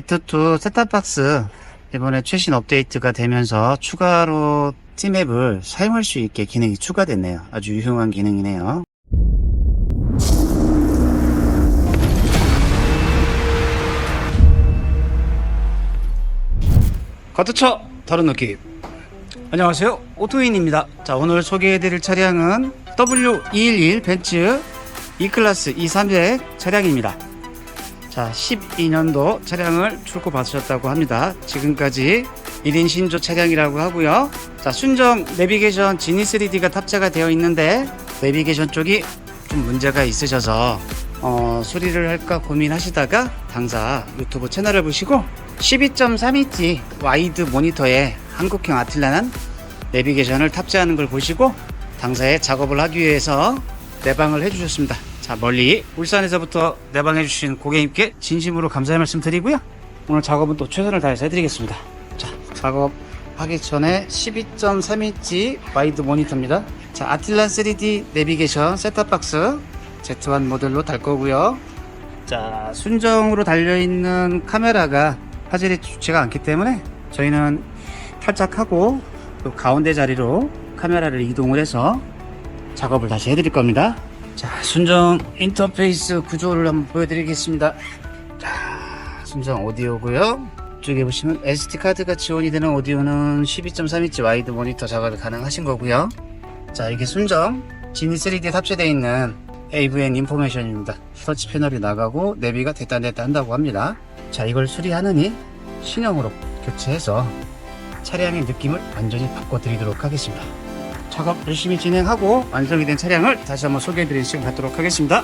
Z2 셋탑박스 이번에 최신 업데이트가 되면서 추가로 T맵을 사용할 수 있게 기능이 추가됐네요. 아주 유용한 기능이네요. 가트차 다른 느낌 안녕하세요 오토인입니다 자 오늘 소개해드릴 차량은 W211 벤츠 E클래스 E300 차량입니다 자 12년도 차량을 출고 받으셨다고 합니다 지금까지 1인 신조 차량이라고 하고요 자 순정 내비게이션 지니 3D가 탑재가 되어 있는데 내비게이션 쪽이 좀 문제가 있으셔서 어, 수리를 할까 고민하시다가 당사 유튜브 채널을 보시고 12.3인치 와이드 모니터에 한국형 아틀란한 내비게이션을 탑재하는 걸 보시고 당사에 작업을 하기 위해서 내방을 해주셨습니다. 자 멀리 울산에서부터 내방해주신 고객님께 진심으로 감사의 말씀 드리고요. 오늘 작업은 또 최선을 다해서 해드리겠습니다. 자 작업 하기 전에 12.3인치 와이드 모니터입니다. 자 아틀란 3D 내비게이션 셋탑박스 Z1 모델로 달 거고요. 자 순정으로 달려있는 카메라가 화질이 좋지가 않기 때문에 저희는 탈착하고 또 가운데 자리로 카메라를 이동을 해서 작업을 다시 해드릴 겁니다. 자, 순정 인터페이스 구조를 한번 보여드리겠습니다. 자, 순정 오디오고요. 이쪽에 보시면 SD카드가 지원이 되는 오디오는 12.3인치 와이드 모니터 작업이 가능하신 거고요. 자, 이게 순정 지니 3D에 탑재되어 있는 AVN 인포메이션입니다. 터치 패널이 나가고 내비가 됐다 냈다 한다고 합니다. 자, 이걸 수리하느니 신형으로 교체해서 차량의 느낌을 완전히 바꿔드리도록 하겠습니다. 작업 열심히 진행하고 완성이 된 차량을 다시 한번 소개해드리는 시간 갖도록 하겠습니다.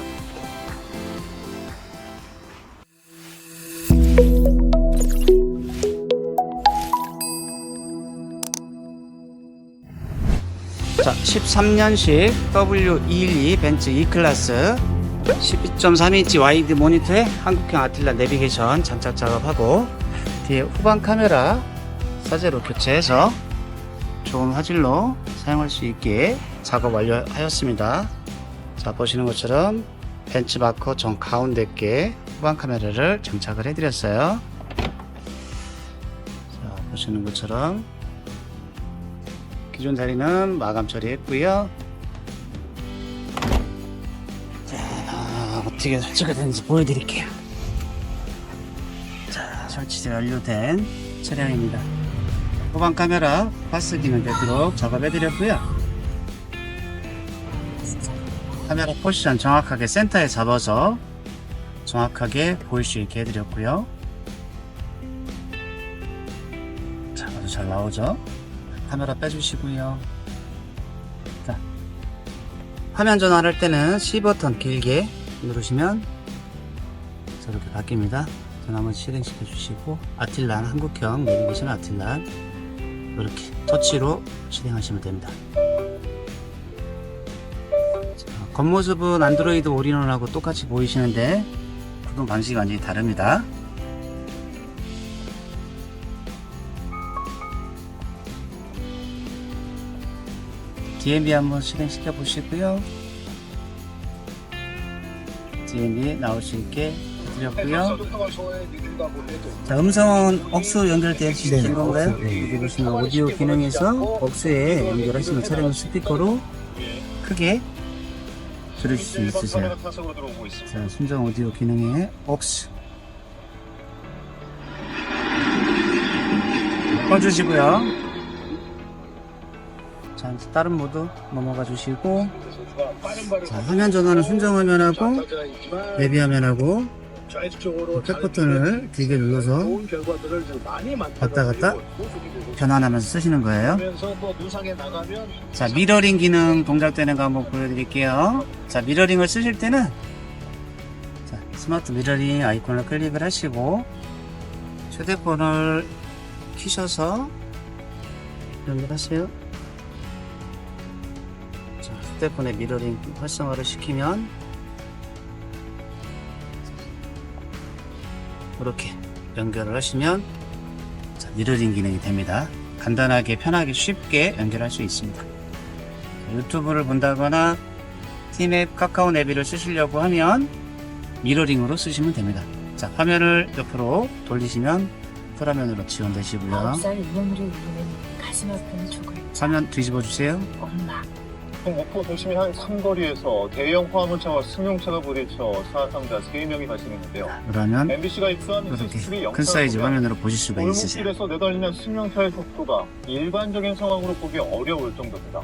자, 13년식 W212 벤츠 E클래스 12.3인치 와이드 모니터에 한국형 아틀란 내비게이션 장착 작업하고 뒤에 후방 카메라 사제로 교체해서 좋은 화질로 사용할 수 있게 작업 완료하였습니다. 자 보시는 것처럼 벤츠 마커 정 가운데께 후방 카메라를 장착을 해드렸어요. 자 보시는 것처럼 기존 자리는 마감 처리했고요. 자 어떻게 설치가 되는지 보여드릴게요. 자 설치 완료된 차량입니다. 후방 카메라 파스기는 되도록 작업해 드렸고요. 카메라 포지션 정확하게 센터에 잡아서 정확하게 보일 수 있게 해드렸고요. 자, 아주 잘 나오죠? 카메라 빼주시고요. 자, 화면 전환할 때는 C 버튼 길게 누르시면 저렇게 바뀝니다. 전 한번 실행시켜 주시고 아틀란 한국형 내비게이션 아틀란 이렇게 터치로 실행하시면 됩니다. 자, 겉모습은 안드로이드 올인원하고 똑같이 보이시는데 구동 방식이 완전히 다릅니다. DMB 한번 실행시켜 보시고요. DMB 나올 수 있게 해드렸고요. 자, 음성은 억수 연결되어 주신 건가요? 여기 보시면 오디오 기능에서 억수에 연결하시면 차량 스피커로 크게 들으실 수 있으세요. 자, 순정 오디오 기능에 억수 꺼주시고요. 자, 다른 모드 넘어가 주시고 자, 화면 전환은 순정 화면하고 내비 화면하고 백 버튼을 길게 눌러서 왔다 갔다 변환하면서 쓰시는 거예요. 자, 미러링 기능 동작되는 거 한번 보여드릴게요. 자, 미러링을 쓰실 때는 자, 스마트 미러링 아이콘을 클릭을 하시고 휴대폰을 키셔서 연결하세요. 자, 휴대폰에 미러링 활성화를 시키면 이렇게 연결을 하시면 자, 미러링 기능이 됩니다. 간단하게 편하게 쉽게 연결할 수 있습니다. 자, 유튜브를 본다거나 티맵 카카오 내비를 쓰시려고 하면 미러링으로 쓰시면 됩니다. 자, 화면을 옆으로 돌리시면 풀화면으로 지원되시고요. 9살 이놈으로 울리는 가슴 아픈 죽을 화면 뒤집어 주세요. 엄마 목포 도심의 한 삼거리에서 대형 화물차와 승용차가 부딪혀 사상자 3명이 발생했는데요. 그러면 MBC가 입수한 이렇게 큰 사이즈 화면으로 보실 수가 있으세요. 골목길에서 내달리는 승용차의 속도가 일반적인 상황으로 보기 어려울 정도입니다.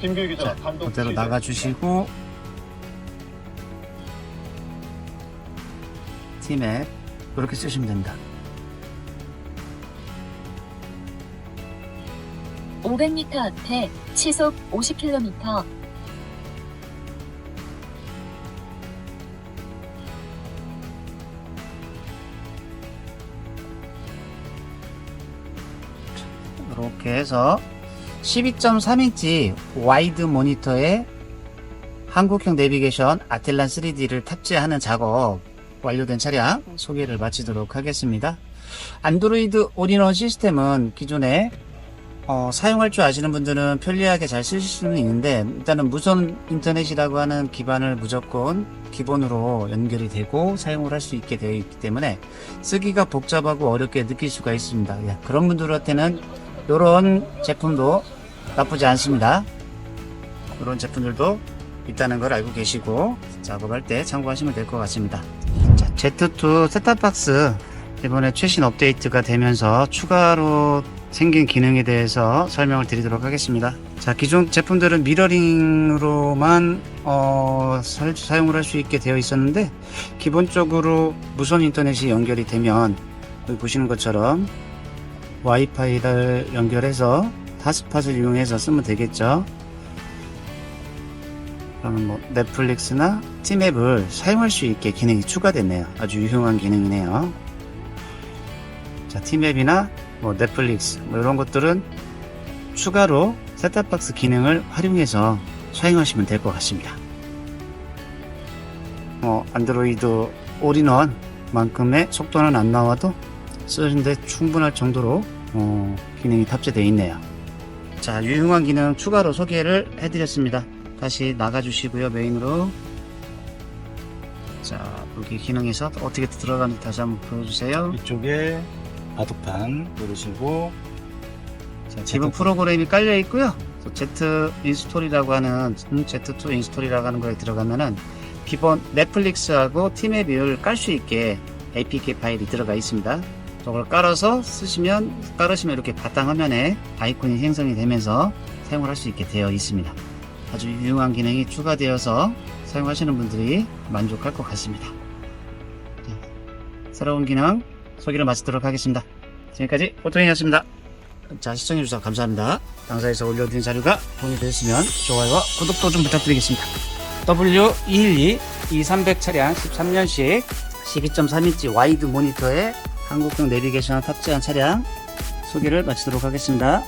김규희 기자 자, 단독 그대로 취재. 나가주시고 팀앱 이렇게 쓰시면 됩니다. 500m 앞에 시속 50km 이렇게 해서 12.3인치 와이드 모니터에 한국형 내비게이션 아틀란 3D를 탑재하는 작업 완료된 차량 소개를 마치도록 하겠습니다. 안드로이드 올인원 시스템은 기존에 어, 사용할 줄 아시는 분들은 편리하게 잘 쓰실 수는 있는데 일단은 무선 인터넷이라고 하는 기반을 무조건 기본으로 연결이 되고 사용을 할 수 있게 되어 있기 때문에 쓰기가 복잡하고 어렵게 느낄 수가 있습니다. 예, 그런 분들한테는 이런 제품도 나쁘지 않습니다. 이런 제품들도 있다는 걸 알고 계시고 작업할 때 참고하시면 될 것 같습니다. 자, Z2 셋탑박스 이번에 최신 업데이트가 되면서 추가로 생긴 기능에 대해서 설명을 드리도록 하겠습니다. 자, 기존 제품들은 미러링으로만 어, 사- 사용을 할 수 있게 되어 있었는데 기본적으로 무선 인터넷이 연결이 되면 여기 보시는 것처럼 와이파이를 연결해서 핫스팟을 이용해서 쓰면 되겠죠. 그러면 뭐 넷플릭스나 티맵을 사용할 수 있게 기능이 추가됐네요. 아주 유용한 기능이네요. 자, 티맵이나 뭐 넷플릭스 뭐 이런 것들은 추가로 셋탑박스 기능을 활용해서 사용하시면 될 것 같습니다. 어, 안드로이드 올인원 만큼의 속도는 안 나와도 쓰는데 충분할 정도로 어, 기능이 탑재되어 있네요. 자, 유용한 기능 추가로 소개를 해드렸습니다. 다시 나가주시고요, 메인으로. 자, 여기 기능에서 어떻게 들어가는지 다시 한번 보여주세요. 이쪽에 바둑판 누르시고 자, Z 프로그램이 깔려 있고요. 또 Z 인스톨이라고 하는 음, Z2 인스톨이라고 하는 거에 들어가면은 기본 넷플릭스하고 티맵을 깔 수 있게 APK 파일이 들어가 있습니다. 저걸 깔아서 쓰시면 깔으시면 이렇게 바탕 화면에 아이콘이 생성이 되면서 사용을 할 수 있게 되어 있습니다. 아주 유용한 기능이 추가되어서 사용하시는 분들이 만족할 것 같습니다. 자, 새로운 기능 소개를 마치도록 하겠습니다. 지금까지 오토인이었습니다. 자, 시청해주셔서 감사합니다. 당사에서 올려드린 자료가 도움이 되셨으면 좋아요와 구독도 좀 부탁드리겠습니다. W212 2300 차량 13년식 12.3인치 와이드 모니터에 한국형 내비게이션을 탑재한 차량 소개를 마치도록 하겠습니다.